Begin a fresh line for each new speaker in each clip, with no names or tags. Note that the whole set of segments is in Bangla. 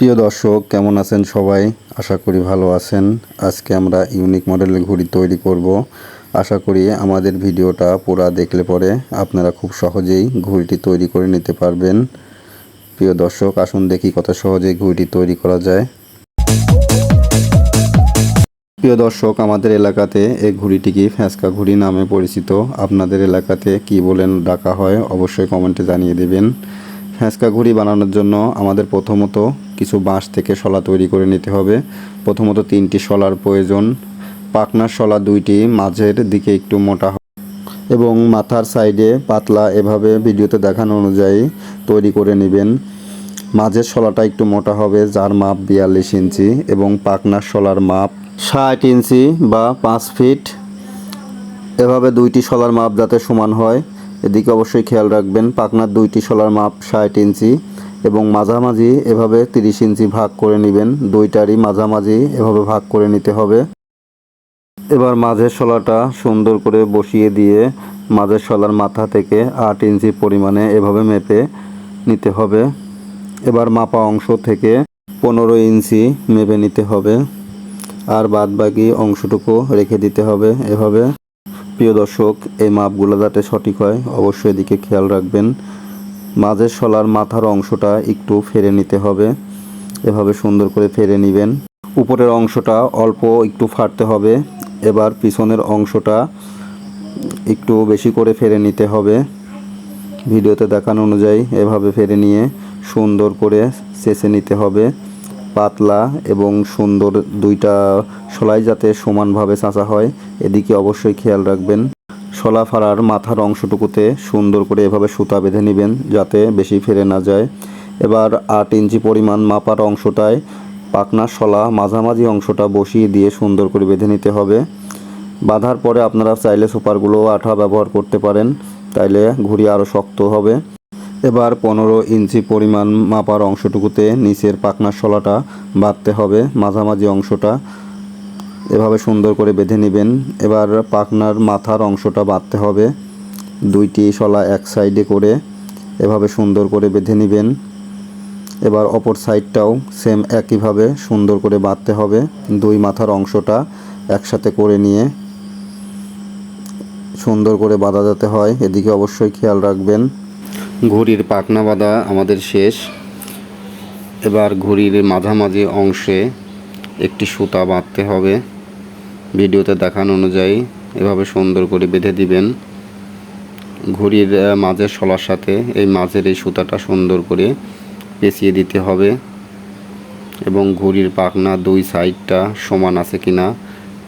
প্রিয় দর্শক, কেমন আছেন সবাই? আশা করি ভালো আছেন। আজকে আমরা ইউনিক মডেলের ঘড়ি তৈরি করব। আশা করি আমাদের ভিডিওটা পুরা দেখলে পরে আপনারা খুব সহজেই ঘড়িটি তৈরি করে নিতে পারবেন। প্রিয় দর্শক, আসুন দেখি কত সহজেই ঘড়িটি তৈরি করা যায়। প্রিয় দর্শক, আমাদের এলাকাতে এই ঘুড়িটিকে ফ্যাঁসকা ঘুড়ি নামে পরিচিত? আপনাদের এলাকাতে কি বলেন ডাকা হয়? অবশ্যই কমেন্টে জানিয়ে দেবেন। ফ্যাঁসকা ঘুড়ি বানানোর জন্য আমাদের প্রথমত কিছু বাঁশ থেকে শলা তৈরি করে নিতে হবে। প্রথমত তিনটি শলার প্রয়োজন। পাকনার শলা দুইটি মাঝের দিকে একটু মোটা এবং মাথার সাইডে পাতলা এভাবে ভিডিওতে দেখানো অনুযায়ী তৈরি করে নেবেন। মাঝের শলাটা একটু মোটা হবে, যার মাপ বিয়াল্লিশ ইঞ্চি এবং পাকনার শলার মাপ ষাট ইঞ্চি বা পাঁচ ফিট। এভাবে দুইটি শলার মাপ যাতে সমান হয়, এদিকে অবশ্যই খেয়াল রাখবেন পাকনার দুইটি শলার মাপ ষাট ইঞ্চি এবং মাঝামাঝি এভাবে তিরিশ ইঞ্চি ভাগ করে নেবেন। দুইটারই মাঝামাঝি এভাবে ভাগ করে নিতে হবে। এবার মাঝের শলাটা সুন্দর করে বসিয়ে দিয়ে মাঝের শলার মাথা থেকে আট ইঞ্চি পরিমাণে এভাবে মেপে নিতে হবে। এবার মাপা অংশ থেকে পনেরো ইঞ্চি মেপে নিতে হবে। আর বাদ বাকি অংশটুকু রেখে দিতে হবে এভাবে। প্রিয় দর্শক, এই মাপগুলো যাতে সঠিক হয়, অবশ্যই এদিকে খেয়াল রাখবেন। মাঝের শলার মাথার অংশটা একটু ফেরে নিতে হবে। এভাবে সুন্দর করে ফেরে নেবেন। উপরের অংশটা অল্প একটু ফাটতে হবে। এবার পিছনের অংশটা একটু বেশি করে ফেরে নিতে হবে। ভিডিওতে দেখানো অনুযায়ী এভাবে ফেরে নিয়ে সুন্দর করে চেঁচে নিতে হবে। পাতলা এবং সুন্দর দুইটা শলাই যাতে সমানভাবে চাঁচা হয়, এদিকে অবশ্যই খেয়াল রাখবেন। শলা ফাড়ার মাথার অংশটুকুতে সুন্দর করে এভাবে সুতা বেঁধে নেবেন যাতে বেশি ফেরে না যায়। এবার আট ইঞ্চি পরিমাণ মাপার অংশটায় পাকনার শলা মাঝামাঝি অংশটা বসিয়ে দিয়ে সুন্দর করে বেঁধে নিতে হবে। বাঁধার পরে আপনারা চাইলে সুপারগুলো আঠা ব্যবহার করতে পারেন, তাইলে ঘুড়ি আরও শক্ত হবে। এবার পনেরো ইঞ্চি পরিমাণ মাপার অংশটুকুতে নিচের পাকনার শলাটা বাঁধতে হবে মাঝামাঝি অংশটা। এভাবে সুন্দর করে বেঁধে নেবেন। এবার পাকনার মাথার অংশটা বাঁধতে হবে। দুইটি শলা এক সাইডে করে এভাবে সুন্দর করে বেঁধে নেবেন। এবার অপর সাইডটাও সেম একইভাবে সুন্দর করে বাঁধতে হবে। দুই মাথার অংশটা একসাথে করে নিয়ে সুন্দর করে বাঁধা যেতে হয়। এদিকে অবশ্যই খেয়াল রাখবেন। ঘুড়ির পাখনা বাঁধা আমাদের শেষ। এবার ঘুড়ির মাঝামাঝি অংশে একটি সুতা বাঁধতে হবে। ভিডিওতে দেখানো অনুযায়ী এভাবে সুন্দর করে বেঁধে দিবেন। ঘুড়ির মাঝের শলার সাথে এই মাঝের এই সুতাটা সুন্দর করে পেঁচিয়ে দিতে হবে। এবং ঘুড়ির পাখনা দুই সাইডটা সমান আছে কিনা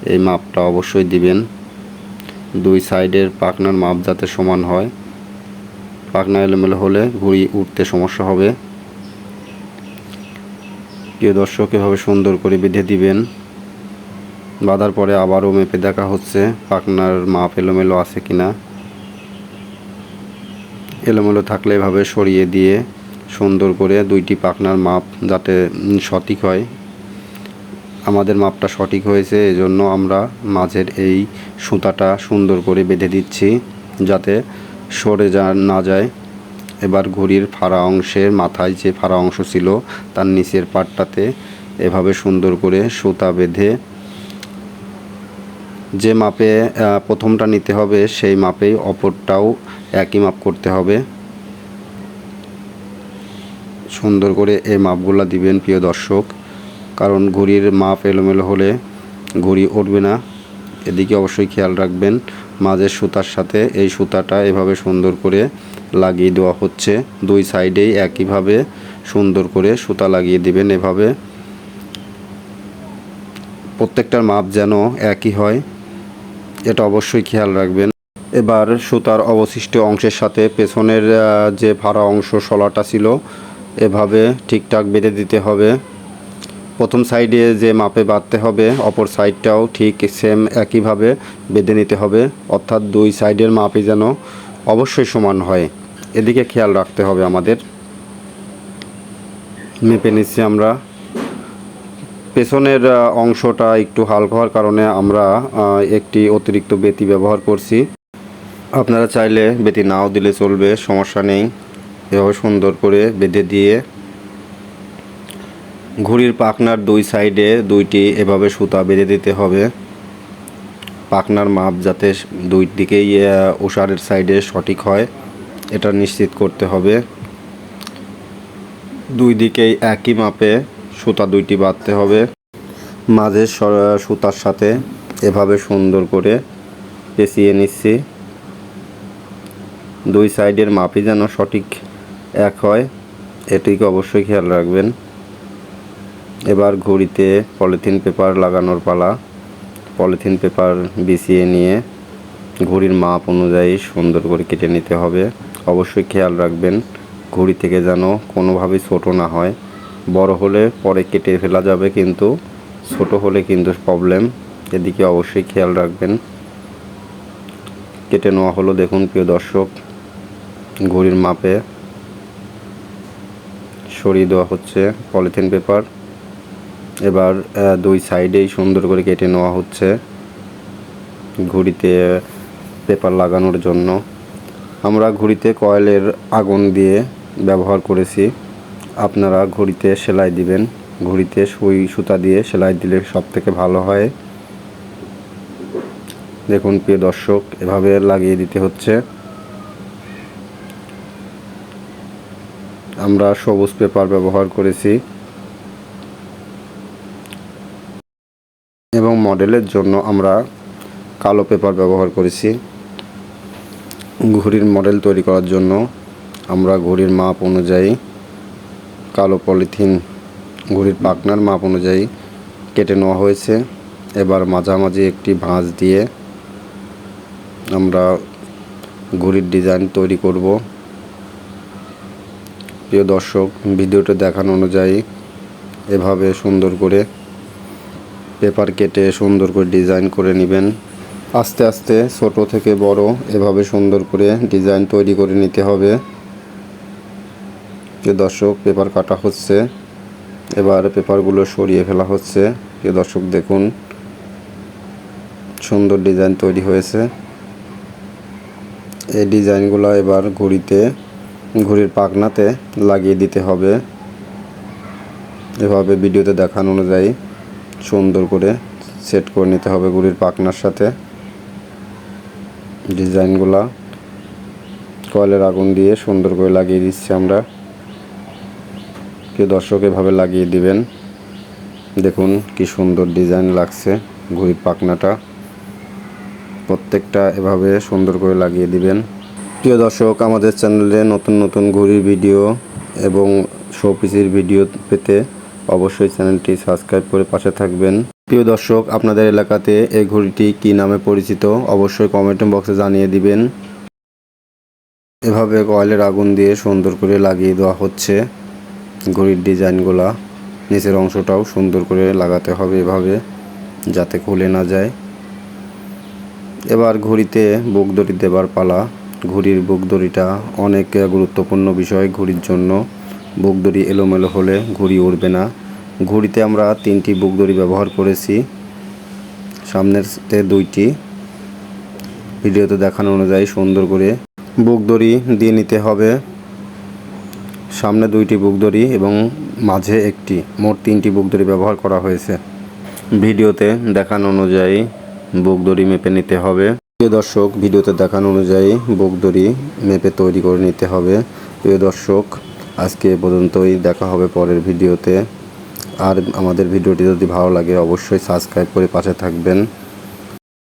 এই মাপটা অবশ্যই দিবেন। দুই সাইডের পাখনার মাপ যাতে সমান হয়। পাখনা এলোমেলো হলে ঘুড়ি উঠতে সমস্যা হবে। প্রিয় দর্শক এভাবে সুন্দর করে বেঁধে দিবেন। বাঁধার পরে আবারও মেপে দেখা হচ্ছে পাখনার মাপ এলোমেলো আছে কিনা। এলোমেলো থাকলে এভাবে সরিয়ে দিয়ে সুন্দর করে দুইটি পাখনার মাপ যাতে সঠিক হয়। আমাদের মাপটা সঠিক হয়েছে, এজন্য আমরা মাঝের এই সুতাটা সুন্দর করে বেঁধে দিচ্ছি যাতে সরে যা, না যায়। এবার ঘুড়ির ফাড়া অংশের মাথায় যে ফাড়া অংশ ছিল, তার নিচের পাটটাতে এভাবে সুন্দর করে সুতা বেঁধে যে মাপে প্রথমটা নিতে হবে, সেই মাপেই অপরটাও একই মাপ করতে হবে। সুন্দর করে এই মাপগুলা দিবেন প্রিয় দর্শক, কারণ ঘুড়ির মাপ এলোমেলো হলে ঘুড়ি উঠবে না। এদিকে অবশ্যই খেয়াল রাখবেন, মাঝের সুতার সাথে এই সুতাটা এভাবে সুন্দর করে লাগিয়ে দেওয়া হচ্ছে। দুই সাইডেই একইভাবে সুন্দর করে সুতা লাগিয়ে দিবেন এভাবে। প্রত্যেকটার মাপ যেন একই হয়, এটা অবশ্যই খেয়াল রাখবেন। এবার সুতার অবশিষ্ট অংশের সাথে পেছনের যে ফাড়া অংশ শলাটা ছিল, এভাবে ঠিকঠাক বেঁধে দিতে হবে। প্রথম সাইডে যে মাপে বাঁধতে হবে, অপর সাইডটাও ঠিক সেম একইভাবে বেঁধে নিতে হবে। অর্থাৎ দুই সাইডের মাপই যেন অবশ্যই সমান হয়। এদিকে খেয়াল রাখতে হবে আমাদের। মেপে নিচ্ছি আমরা। পেছনের অংশটা একটু হালকা হওয়ার কারণে আমরা একটি অতিরিক্ত বেতি ব্যবহার করছি। আপনারা চাইলে বেতি নাও দিলে চলবে, সমস্যা নেই। এভাবে সুন্দর করে বেঁধে দিয়ে ঘুড়ির পাখনার দুই সাইডে দুইটি এভাবে সুতা বেঁধে দিতে হবে। পাখনার মাপ যাতে দুই দিকেই ওষারের সাইডে সঠিক হয়। এটা নিশ্চিত করতে হবে। দুই দিকেই একই মাপে সুতা দুইটি বাঁধতে হবে। মাঝের সুতার সাথে এভাবে সুন্দর করে পেঁচিয়ে নিচ্ছি। দুই সাইডের মাপই যেন সঠিক এক হয়, এটিকে অবশ্যই খেয়াল রাখবেন। এবার ঘড়িতে পলিথিন পেপার লাগানোর পালা। পলিথিন পেপার বিছিয়ে নিয়ে ঘড়ির মাপ অনুযায়ী সুন্দর করে কেটে নিতে হবে। অবশ্যই খেয়াল রাখবেন, ঘড়ি থেকে যেন কোনোভাবেই ছোট না হয়। বড় হলে পরে কেটে ফেলা যাবে কিন্তু, ছোট হলে কিন্তু প্রবলেম এদিকে অবশ্যই খেয়াল রাখবেন। কেটে নেওয়া হলো দেখুন, প্রিয় দর্শক, ঘড়ির মাপে। সরিয়ে দেওয়া হচ্ছে পলিথিন পেপার এবার দুই সাইডেই সুন্দর করে কেটে নেওয়া হচ্ছে ঘড়িতে পেপার লাগানোর জন্য। আমরা ঘড়িতে কয়েলের আগুন দিয়ে ব্যবহার করেছি। আপনারা ঘড়িতে সেলাই দিবেন। ঘড়িতে সুই, সুতা দিয়ে সেলাই দিলে সব থেকে ভালো হয়। দেখুন, প্রিয় দর্শক, এভাবে লাগিয়ে দিতে হচ্ছে। আমরা সবুজ পেপার ব্যবহার করেছি। এবং মডেলের জন্য আমরা কালো পেপার ব্যবহার করেছি। ঘড়ির মডেল তৈরি করার জন্য আমরা ঘড়ির মাপ অনুযায়ী কালো পলিথিন ঘড়ির পাকনার মাপ অনুযায়ী কেটে নেওয়া হয়েছে। এবার মাঝামাঝি একটি ভাঁজ দিয়ে আমরা ঘড়ির ডিজাইন তৈরি করব। প্রিয় দর্শক, ভিডিওটা দেখানো অনুযায়ী এভাবে সুন্দর করে পেপার কেটে সুন্দর করে ডিজাইন করে নেবেন। আস্তে আস্তে ছোট থেকে বড় এভাবে সুন্দর করে ডিজাইন তৈরি করে নিতে হবে। প্রিয় দর্শক, পেপার কাটা হচ্ছে। এবার পেপারগুলো সরিয়ে ফেলা হচ্ছে। প্রিয় দর্শক, দেখুন। সুন্দর ডিজাইন তৈরি হয়েছে। এই ডিজাইনগুলো এবার ঘড়িতে, ঘড়ির পাখনাতে লাগিয়ে দিতে হবে। এভাবে ভিডিওতে দেখানো অনুযায়ী সুন্দর করে সেট করে নিতে হবে ঘড়ির পাখনার সাথে। ডিজাইনগুলা। কয়েলের আগুন দিয়ে সুন্দর করে লাগিয়ে দিচ্ছি আমরা। কেউ দর্শক এভাবে লাগিয়ে দিবেন। দেখুন কি সুন্দর ডিজাইন লাগছে ঘড়ির পাখনাটা। প্রত্যেকটা এভাবে সুন্দর করে লাগিয়ে দিবেন। প্রিয় দর্শক, আমাদের চ্যানেলে নতুন নতুন ঘড়ির ভিডিও এবং শোপিসের ভিডিও পেতে অবশ্যই চ্যানেলটি সাবস্ক্রাইব করে পাশে থাকবেন। প্রিয় দর্শক, আপনাদের এলাকাতে এই ঘড়িটি কী নামে পরিচিত অবশ্যই কমেন্ট বক্সে জানিয়ে দিবেন। এভাবে কয়েলের আগুন দিয়ে সুন্দর করে লাগিয়ে দেওয়া হচ্ছে ঘড়ির ডিজাইনগুলা। নিচের অংশটাও সুন্দর করে লাগাতে হবে এভাবে, যাতে খুলে না যায়। এবার ঘড়িতে বুক দড়ি দেবার পালা। ঘড়ির বুক দড়িটা অনেক গুরুত্বপূর্ণ বিষয়, ঘড়ির জন্য বুক দড়ি এলোমেলো হলে ঘড়ি উড়বে না। ঘড়িতে আমরা তিনটি বুক দড়ি ব্যবহার করেছি। সামনের তে দুইটি। ভিডিওতে দেখানো অনুযায়ী সুন্দর করে বুক দড়ি দিয়ে নিতে হবে। সামনে দুইটি বুক দড়ি এবং মাঝে একটি। মোট তিনটি বুক দড়ি ব্যবহার করা হয়েছে। ভিডিওতে দেখানো অনুযায়ী বুক দড়ি মেপে নিতে হবে। প্রিয় দর্শক, ভিডিওতে দেখানো অনুযায়ী বুক দড়ি মেপে তৈরি করে নিতে হবে। প্রিয় দর্শক, আজকে এ পর্যন্তই। দেখা হবে পরের ভিডিওতে। আর আমাদের ভিডিওটি যদি ভালো লাগে অবশ্যই সাবস্ক্রাইব করে পাশে থাকবেন।